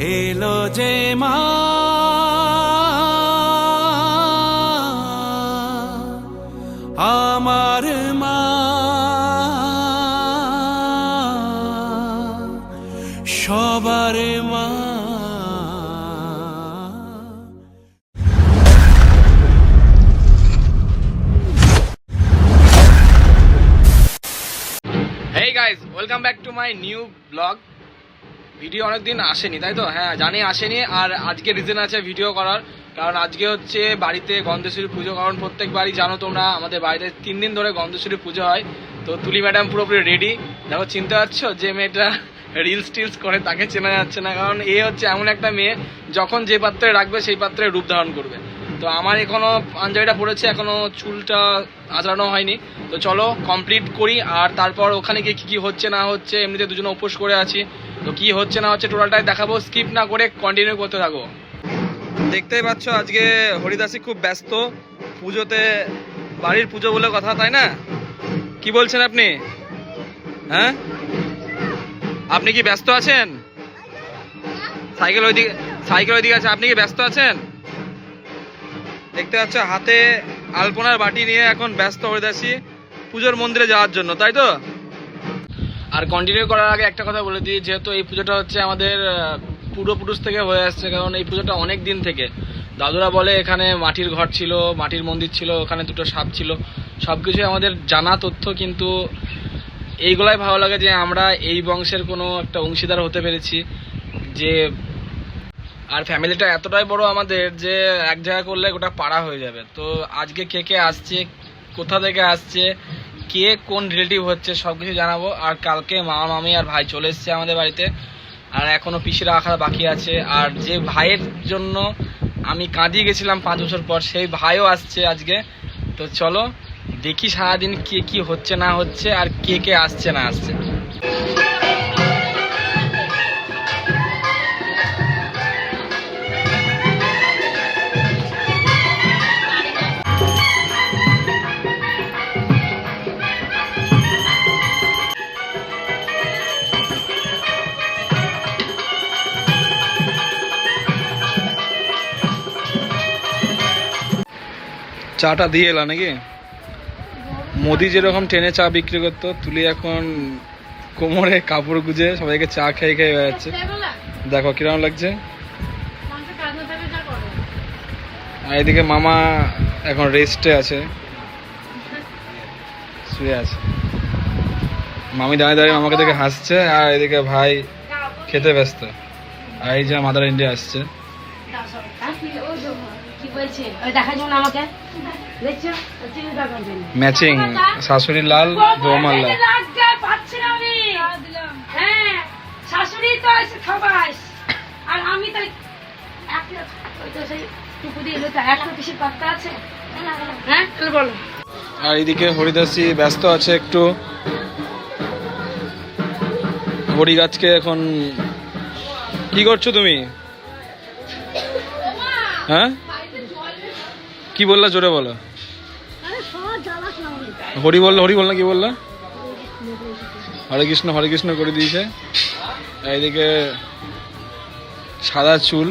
এলো যে মা। আমার মা। সবার মা। Hey guys welcome back to my new blog video অনেকদিন আসেনি, তাই তো? হ্যাঁ জানি আসেনি, আর আজকে রিজন আছে ভিডিও করার। কারণ আজকে হচ্ছে বাড়িতে গন্ধেশ্বরী পুজো, কারণ প্রত্যেক বাড়ি জানো তোমরা, আমাদের বাড়িতে তিন দিন ধরে গন্ধেশ্বরী পুজো হয়। তো তুলি ম্যাডাম পুরোপুরি রেডি দেখো, চিনতে পারছ যে মেয়েটা রিলস টিলস করে তাকে চেনা যাচ্ছে না, কারণ এ হচ্ছে এমন একটা মেয়ে, যখন যে পাত্রে রাখবে সেই পাত্রে রূপ ধারণ করবে। তো আমার এখনও পাঞ্জাবিটা পড়েছে, এখনও চুলটা আঁচড়ানো হয়নি। তো চলো কমপ্লিট করি, আর তারপর ওখানে গিয়ে কি কি হচ্ছে না হচ্ছে, এমনিতে দুজনে উপোস করে আছি। তো কি হচ্ছে না হচ্ছে টোটালটাই দেখাবো স্কিপ না করে কন্টিনিউ করতে থাকো। দেখতেই পাচ্ছ, আজকে হরিদাসী খুব ব্যস্ত। পুজোতে বাড়ির পুজো বলে কথা, তাই না? কি বলছেন আপনি? হ্যাঁ? আপনি কি ব্যস্ত আছেন? সাইকেল ওইদিকে সাইকেল ওইদিকে আছে, আপনি কি ব্যস্ত আছেন? দেখতে পাচ্ছ, হাতে আলপনার বাটি নিয়ে এখন ব্যস্ত হয়ে যাচ্ছি পুজোর মন্দিরে যাওয়ার জন্য, তাই তো? আর কন্টিনিউ করার আগে একটা কথা বলে দিই, যেহেতু এই পুজোটা হচ্ছে আমাদের পূর্বপুরুষ থেকে হয়ে আসছে, কারণ এই পুজোটা অনেক দিন থেকে। দাদুরা বলে এখানে মাটির ঘর ছিল, মাটির মন্দির ছিল, ওখানে দুটো সাপ ছিল। সব কিছুই আমাদের জানা তথ্য, কিন্তু এইগুলাই ভালো লাগে যে আমরা এই বংশের কোনো একটা অংশীদার হতে পেরেছি, যে আর ফ্যামিলিটা এতটাই বড় আমাদের যে এক জায়গা করলে গোটা পাড়া হয়ে যাবে। তো আজকে কে কে আসছে, কোথা থেকে আসছে, কে কোন রিলেটিভ হচ্ছে সব কিছু জানাব। আর কালকে মামা মামি আর ভাই চলে এসছে আমাদের বাড়িতে। আর এখনও পিসিরা রাখা বাকি আছে। আর যে ভাইয়ের জন্য আমি কাঁদিয়ে গেছিলাম পাঁচ বছর পর, সেই ভাইও আসছে আজকে। তো চলো দেখি সারাদিন কে কি হচ্ছে না হচ্ছে, আর কে কে আসছে না আসছে। চাটা দিয়ে এলা নাকি? মোদি যেরকম ট্রেনে চা বিক্রি করতো, তুলি এখন কোমরে কাপড় গুজে সবাইকে চা খেয়ে খেয়ে বেড়াচ্ছে। দেখো কীরকম লাগছে। আর এদিকে মামা এখন রেস্টে আছে। শুয়ে আছে। মামি দাঁড়িয়ে দাঁড়িয়ে মামাকে দেখে হাসছে, আর এদিকে ভাই খেতে ব্যস্ত। আর এই যে মাদার ইন্ডিয়া আসছে। ম্যাচিং শাশুড়ি লাল বৌমার লাল। হ্যাঁ, শাশুড়ি তো এসে খাবাস। আর আমি তো। হ্যাঁ। আর এদিকে হরিদাসী ব্যস্ত আছে একটু। হরি গাছকে এখন কি করছ তুমি? হ্যাঁ? কি বললা জোরে বলো? হরি বলল হরি বললা কি বললা? হরে কৃষ্ণ হরে কৃষ্ণ করে দিয়েছে। এদিকে সাদা চুল।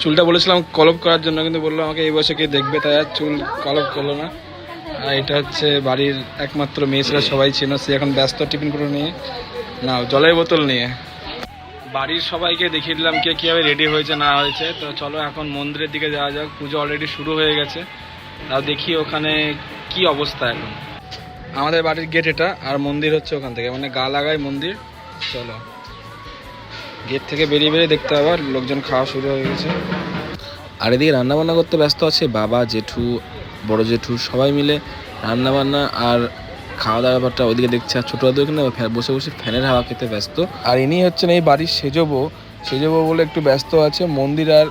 চুলটা বলেছিলাম কলপ করার জন্য কিন্তু বলল আমাকে এই বয়সে কে দেখবে? তাই আর চুল কলপ করল না। আর এটা হচ্ছে বাড়ির একমাত্র মেয়ে ছেলে সবাই ছিল সে এখন ব্যস্ত টিফিন করে নিয়ে না জলের বোতল নিয়ে। বাড়ির সবাইকে দেখিয়ে দিলাম কে কীভাবে রেডি হয়েছে, না হয়েছে। তো চলো এখন মন্দিরের দিকে যাওয়া যাক। পুজো অলরেডি শুরু হয়ে গেছে। তাও দেখি ওখানে কি অবস্থা এখন। আমাদের বাড়ির গেট এটা, আর মন্দির হচ্ছে ওখান থেকে। মানে গা লাগায় মন্দির। চলো। গেট থেকে বেরিয়ে বেরিয়ে দেখতে আবার লোকজন খাওয়া শুরু হয়ে গেছে। আর এদিকে রান্নাবান্না করতে ব্যস্ত আছে বাবা, জেঠু, বড় জেঠু, সবাই মিলে রান্নাবান্না আর খাওয়া দাওয়া ব্যাপারটা ওইদিকে দেখছে, আর ছোটো ফ্যা- বসে বসে ফ্যানের হাওয়া খেতে ব্যস্ত। আর ইনি হচ্ছেন এই বাড়ির সেজবো। সেজবো বলে একটু ব্যস্ত আছে। মন্দির আর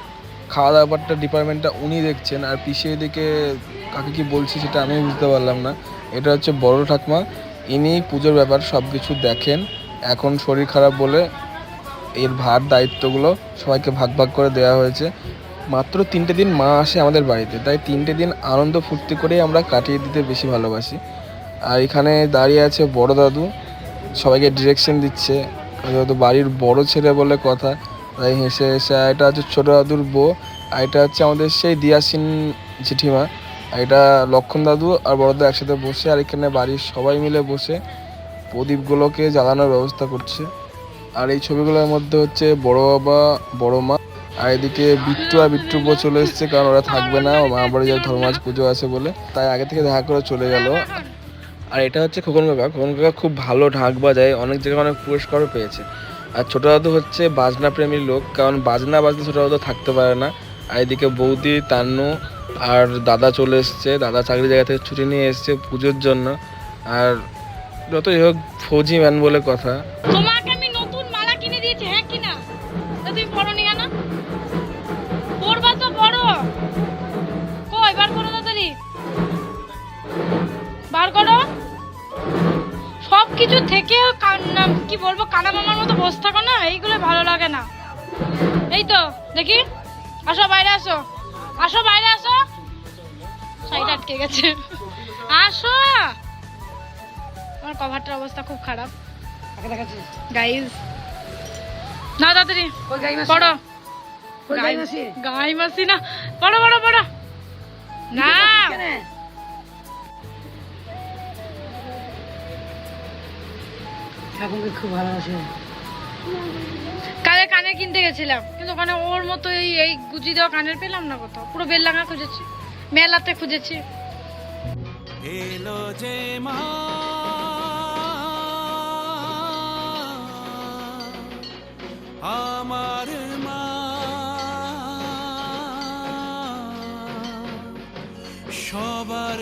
খাওয়া দাওয়া ব্যাপারটা, ডিপার্টমেন্টটা উনি দেখছেন। আর পিছিয়ে দিকে কাকে কি বলছি সেটা আমি বুঝতে পারলাম না। এটা হচ্ছে বড় ঠাকমা। ইনি পুজোর ব্যাপার সব কিছু দেখেন। এখন শরীর খারাপ বলে এর ভার, দায়িত্বগুলো সবাইকে ভাগ ভাগ করে দেওয়া হয়েছে। মাত্র তিনটে দিন মা আসে আমাদের বাড়িতে। তাই তিনটে দিন আনন্দ ফুর্তি করেই আমরা কাটিয়ে দিতে বেশি ভালোবাসি। আর এখানে দাঁড়িয়ে আছে বড় দাদু। সবাইকে ডিরেকশন দিচ্ছে। যেহেতু বাড়ির বড় ছেলে বলে কথা। তাই হেসে হেসে এটা হচ্ছে ছোটো দাদুর বউ। আর এটা হচ্ছে আমাদের সেই দিয়াসিন জেঠিমা। আর এটা লক্ষণ দাদু আর বড় দাদু একসাথে বসে, আর এখানে বাড়ির সবাই মিলে বসে প্রদীপগুলোকে জ্বালানোর ব্যবস্থা করছে। আর এই ছবিগুলোর মধ্যে হচ্ছে বড় বাবা, বড় মা। আর এদিকে বিট্টু আর বিট্টু বউ চলে এসছে, কারণ ওরা থাকবে না। বাড়ি যায় ধর্মাজ পুজো আছে বলে। তাই আগে থেকে দেখা করে চলে গেল। আর এটা হচ্ছে খোকন কাকা। খোকন কাকা খুব ভালো ঢাক বাজায়, অনেক জায়গায় অনেক পুরস্কারও পেয়েছে। আর ছোটো দাদু হচ্ছে বাজনা প্রেমীর লোক, কারণ বাজনা বাজনা ছোটো দাদু থাকতে পারে না। আর এদিকে বৌদি তান্নু আর দাদা চলে এসছে। দাদা চাকরি জায়গা থেকে ছুটি নিয়ে এসছে পুজোর জন্য। আর যতই হোক, ফৌজি ম্যান বলে কথা। কি বলব কানা মামার মতো বসে থাকো না এইগুলো ভালো লাগে না। এই তো দেখি আসো বাইরে আসো আসো বাইরে আসো। সাইড আটকে গেছে। আসো। আমার কভারটার অবস্থা খুব খারাপ। গাইজ না তাড়াতাড়ি পড়ো। গাই মাসি। না পড়ো পড়ো পড়ো। না। কালে কানে কিনতে গেছিলাম, কিন্তু ওখানে ওর মতো এই এই গুজি দেওয়া কানের পেলাম না কোথাও, পুরো বেললাঙা খুঁজেছি, মেলাতে খুঁজেছি। এলো যে মা, আমার মা, সবার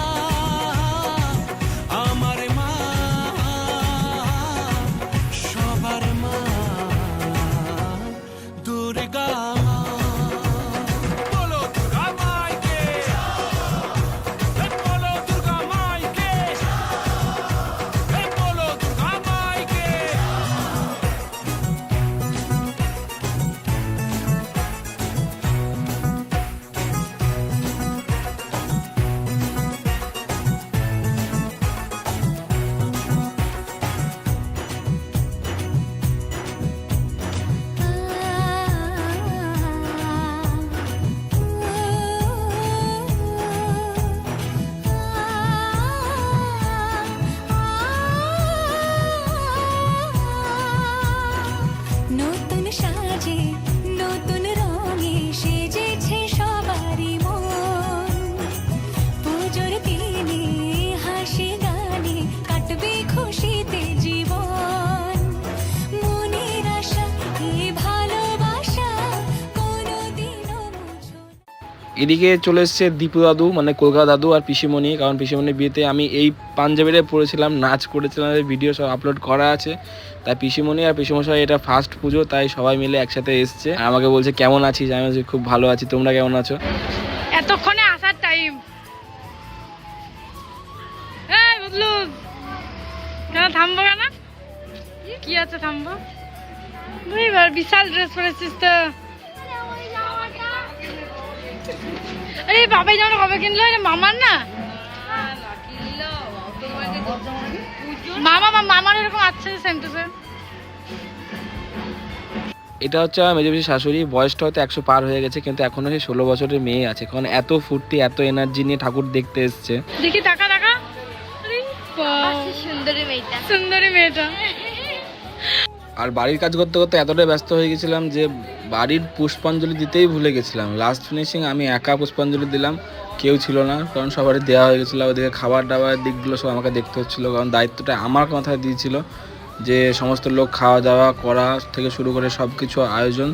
এদিকে চলে এসছে দীপু দাদু মানে কলকাতা দাদু আর পিসিমণি, কারণ পিসিমণির বিয়েতে আমি এই পাঞ্জাবিটা পরেছিলাম নাচ করেছিলাম ভিডিও সব আপলোড করা আছে। তাই পিসিমণি আর পিসিমশাই এটা ফার্স্ট পুজো, তাই সবাই মিলে একসাথে এসছে। আর আমাকে বলছে, কেমন আছিস? আমি বলছি, খুব ভালো আছি, তোমরা কেমন আছো? এতক্ষণে আসার টাইম থামবো কেন? কি আছে থামবো? বিশাল ড্রেস পরেছিস তো। আরে বাবাই যেমন কবে কিনলো এটা মামার না? মামা মামার এরকম আছে সেম টু সেম এটা হচ্ছে আমার মেজে পিসি শাশুড়ি বয়সটা হয়তো একশো পার হয়ে গেছে কিন্তু এখনও সেই ষোলো বছরের মেয়ে আছে। কারণ এত ফুর্তি এত এনার্জি নিয়ে ঠাকুর দেখতে এসছে। দেখি টাকা টাকা সুন্দরী মেয়েটা। সুন্দরী মেয়েটা। আর বাড়ির কাজ করতে করতে এতটাই ব্যস্ত হয়ে গেছিলাম যে বাড়ির পুষ্পাঞ্জলি দিতেই ভুলে গেছিলাম। লাস্ট ফিনিশিং আমি একা পুষ্পাঞ্জলি দিলাম, কেউ ছিল না, কারণ সবারই দেওয়া হয়ে গেছিল। ওদিকে খাবার দাবার দিকগুলো সব আমাকে দেখতে হচ্ছিল, কারণ দায়িত্বটা আমার মাথায় দিয়েছিল যে সমস্ত লোক খাওয়া দাওয়া করা থেকে শুরু করে সব কিছু আয়োজন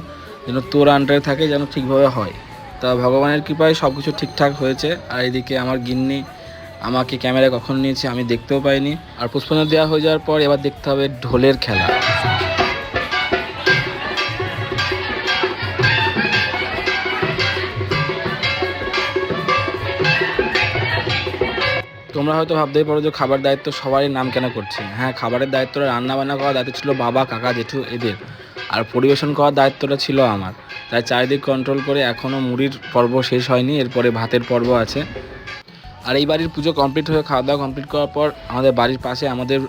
যেন তোর আন্ডারে থাকে যেন ঠিকভাবে হয়। তা ভগবানের কৃপায় সব কিছু ঠিকঠাক হয়েছে, আর এদিকে আমার গিন্নি আমাকে ক্যামেরায় কখন নিয়েছে আমি দেখতেও পাইনি। আর পুষ্পাঞ্জলি দেওয়া হয়ে যাওয়ার পর এবার দেখতে হবে ঢোলের খেলা। তোমরা হয়তো ভাবতেই পারো যে খাবার দায়িত্ব সবারই নাম কেন করছে। হ্যাঁ খাবারের দায়িত্বটা রান্না বান্না করার দায়িত্ব ছিল বাবা, কাকা, জেঠু, এদের। আর পরিবেশন করার দায়িত্বটা ছিল আমার। তাই চারিদিক কন্ট্রোল করে এখনও মুড়ির পর্ব শেষ হয়নি, এরপরে ভাতের পর্ব আছে। আর এই বাড়ির পুজো কমপ্লিট হয়ে খাওয়া দাওয়া কমপ্লিট করার পর আমাদের বাড়ির পাশে আমাদের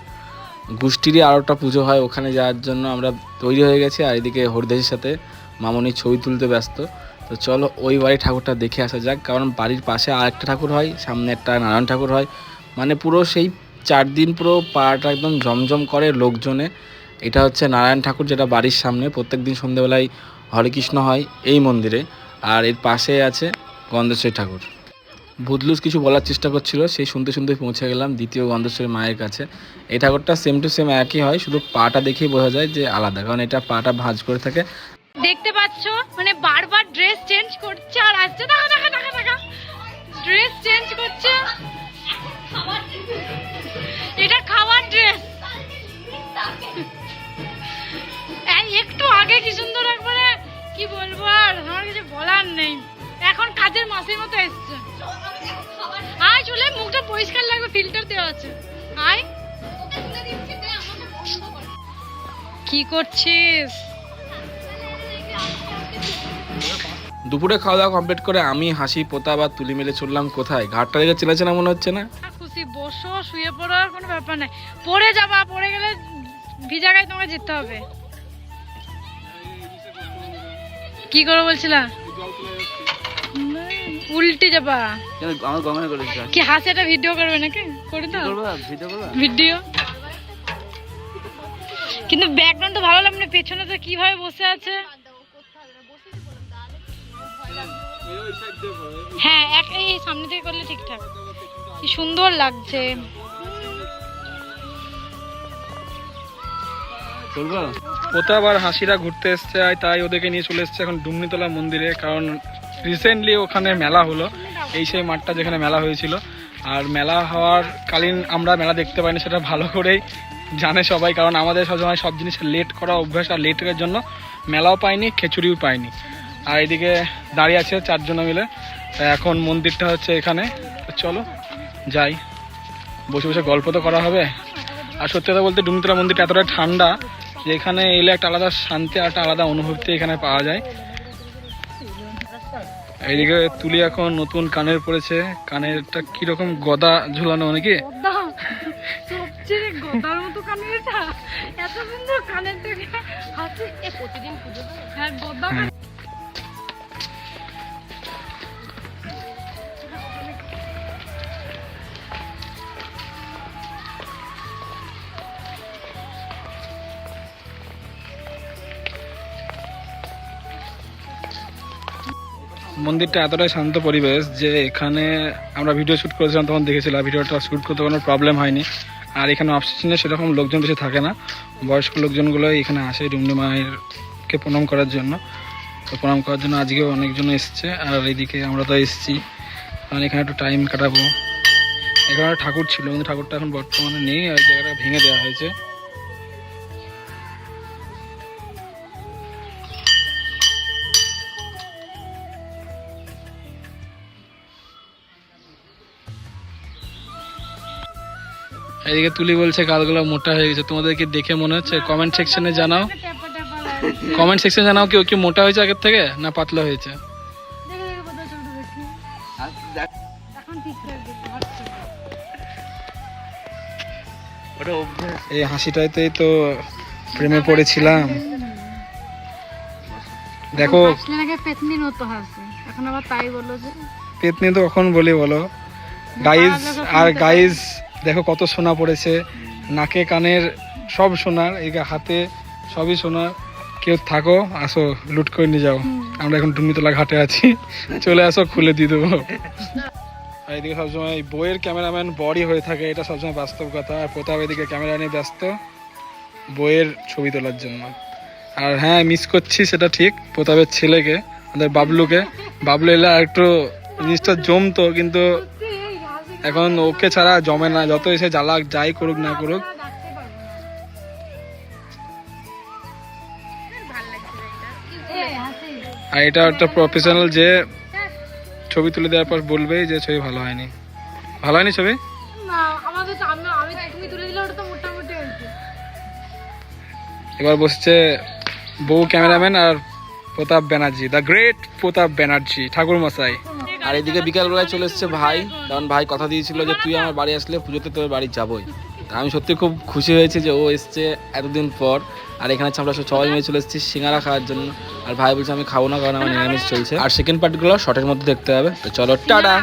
গোষ্ঠীরই আরও একটা পুজো হয়, ওখানে যাওয়ার জন্য আমরা তৈরি হয়ে গেছি। আর এদিকে হরিদাসের সাথে মামনির ছবি তুলতে ব্যস্ত। তো চলো ওই বাড়ির ঠাকুরটা দেখে আসা যাক, কারণ বাড়ির পাশে আরেকটা ঠাকুর হয়, সামনে একটা নারায়ণ ঠাকুর হয়। মানে পুরো সেই চার দিন পুরো পাড়াটা একদম জমজম করে লোকজনে। এটা হচ্ছে নারায়ণ ঠাকুর যেটা বাড়ির সামনে, প্রত্যেক দিন সন্ধেবেলায় হরেকৃষ্ণ হয় এই মন্দিরে। আর এর পাশে আছে গন্ধেশ্বরী ঠাকুর। ভূতলুস কিছু বলার চেষ্টা করছিল, সেই শুনতে শুনতে পৌঁছে গেলাম দ্বিতীয় গন্ধেশ্বরী মায়ের কাছে। এই ঠাকুরটা সেম টু সেম একই হয়, শুধু পাটা দেখেই বোঝা যায় যে আলাদা, কারণ এটা পাটা ভাঁজ করে থাকে। দেখতে পাচ্ছ? মানে বারবার ড্রেস চেঞ্জ করছে আর আসছে। দেখা দেখা দেখা দেখা। ড্রেস চেঞ্জ করছে। এটা খাওয়ার ড্রেস একটু আগে কি সুন্দর একবারে কি বলব আর? আমার কিছু বলার নেই। এখন কাজের মাসের মতো এসছে। আয় চলে মুখটা পরিষ্কার লাগবে ফিল্টার দেওয়া আছে। আয়। কি করছিস? দুপুরে খাওয়া দাওয়া কমপ্লিট করে আমি হাসি পোতা বা তুলি মেলে চললাম কোথায়? ঘাটটা রেখে চেনা চেনা মনে হচ্ছে না? খুশি বসো শুয়ে পড়ার কোনো ব্যাপার নাই। পড়ে যাবা পড়ে গেলে ভিজা গায়ে তোমাকে যেতে হবে। কি করে বলছিলা? উল্টে যাবা। আমার গঙ্গা করে কি হাসি একটা ভিডিও করবে নাকি? করে দাও। ভিডিও ভিডিও কিন্তু ব্যাকগ্রাউন্ড তো ভালো লাগবে না পেছনে তো কীভাবে বসে আছে? হ্যাঁ এক এই সামনে থেকে করলে ঠিকঠাক। কি সুন্দর লাগছে। পোতা আবার হাসিরা ঘুরতে এসছে তাই ওদেরকে নিয়ে চলে এসছে এখন ডুমনিতলা মন্দিরে, কারণ রিসেন্টলি ওখানে মেলা হলো। এই সেই মাঠটা যেখানে মেলা হয়েছিল। আর মেলা হওয়ার কালীন আমরা মেলা দেখতে পাইনি, সেটা ভালো করেই জানে সবাই, কারণ আমাদের সবসময় সব জিনিস লেট করা অভ্যাস আর লেটের জন্য মেলাও পাইনি, খিচুড়িও পাইনি। আর এদিকে দাঁড়িয়ে আছে চারজনে মিলে। এখন মন্দিরটা হচ্ছে এখানে। চলো যাই। বসে বসে গল্প তো করা হবে। আর সত্যি কথা বলতে ডুমতলা মন্দিরটা এতটা ঠান্ডা যে এখানে এলে একটা আলাদা শান্তি আর একটা আলাদা অনুভূতি এখানে পাওয়া যায়। এইদিকে তুলি এখন নতুন কানের পড়েছে কানেরটা কীরকম গদা ঝুলানো নাকি? এত সুন্দর প্রতিদিন হ্যাঁ গদা মন্দিরটা এতটাই শান্ত পরিবেশ যে এখানে আমরা ভিডিও শ্যুট করেছিলাম, তখন দেখেছিলাম ভিডিওটা শ্যুট করতে কোনো প্রবলেম হয়নি। আর এখানে অপশনে সেরকম লোকজন বেশি থাকে না। বয়স্ক লোকজনগুলো এখানে আসে ডুমডুম মায়েরকে প্রণাম করার জন্য। তো প্রণাম করার জন্য আজকেও অনেকজন এসছে, আর এইদিকে আমরা তো এসেছি। কারণ এখানে একটু টাইম কাটাবো। এখানে ঠাকুর ছিল, কিন্তু ঠাকুরটা এখন বর্তমানে নেই, আর জায়গাটা ভেঙে দেওয়া হয়েছে। এদিকে তুলি বলছে গালগুলো মোটা হয়ে গেছে। তোমাদেরকে দেখে মনে হচ্ছে কমেন্ট সেকশনে জানাও। কমেন্ট সেকশনে জানাও কেউ কি মোটা হয়েছে আগের থেকে না পাতলা হয়েছে? এই হাসিটাইতেই তো প্রেমে পড়েছিলাম। দেখো পেতনির মতো হাসে এখন আবার তাই বলল যে পেতনি তো কখন বলি বলো? গাইজ আর গাইজ দেখো কত সোনা পড়েছে। নাকে কানের সব সোনার এই হাতে সবই সোনার কেউ থাকো আসো লুট করে নিয়ে যাও। আমরা এখন ডুমনিতলা ঘাটে আছি। চলে আসো খুলে দিয়ে দেবো। এদিকে সবসময় বইয়ের ক্যামেরাম্যান বড়ই হয়ে থাকে এটা সবসময় বাস্তব কথা। আর প্রতাপ এদিকে ক্যামেরা নিয়ে ব্যস্ত বইয়ের ছবি তোলার জন্য। আর হ্যাঁ মিস করছি সেটা ঠিক। প্রতাপের ছেলেকে আমাদের বাবলুকে। বাবলু এলে আর একটু জিনিসটা জমতো কিন্তু এখন ওকে ছাড়া জমে না যত এসে জ্বালাক যাই করুক না করুক। আর এটা একটা প্রফেশনাল যে ছবি তুলে দেওয়ার পর বলবে যে ছবি ভালো হয়নি। ভালো হয়নি ছবি? এবার বসছে বউ ক্যামেরাম্যান আর প্রতাপ ব্যানার্জি দ্য গ্রেট প্রতাপ ব্যানার্জি ঠাকুর মশাই আর এদিকে বিকালবেলায় চলে এসছে ভাই। কারণ ভাই কথা দিয়েছিল যে, তুই আমার বাড়ি আসলে পুজোতে তোর বাড়ি যাবই। আমি সত্যি খুব খুশি হয়েছি যে, ও এসছে এতদিন পর। আর এখানে আমরা সবাই মিলে চলে এসেছি সিঙ্গারা খাওয়ার জন্য। আর ভাই বলছে, আমি খাব না, কারণ আমার নিরামিষ চলছে। আর সেকেন্ড পার্টগুলো শর্টের মধ্যে দেখতে হবে। তো চলো, টাটা!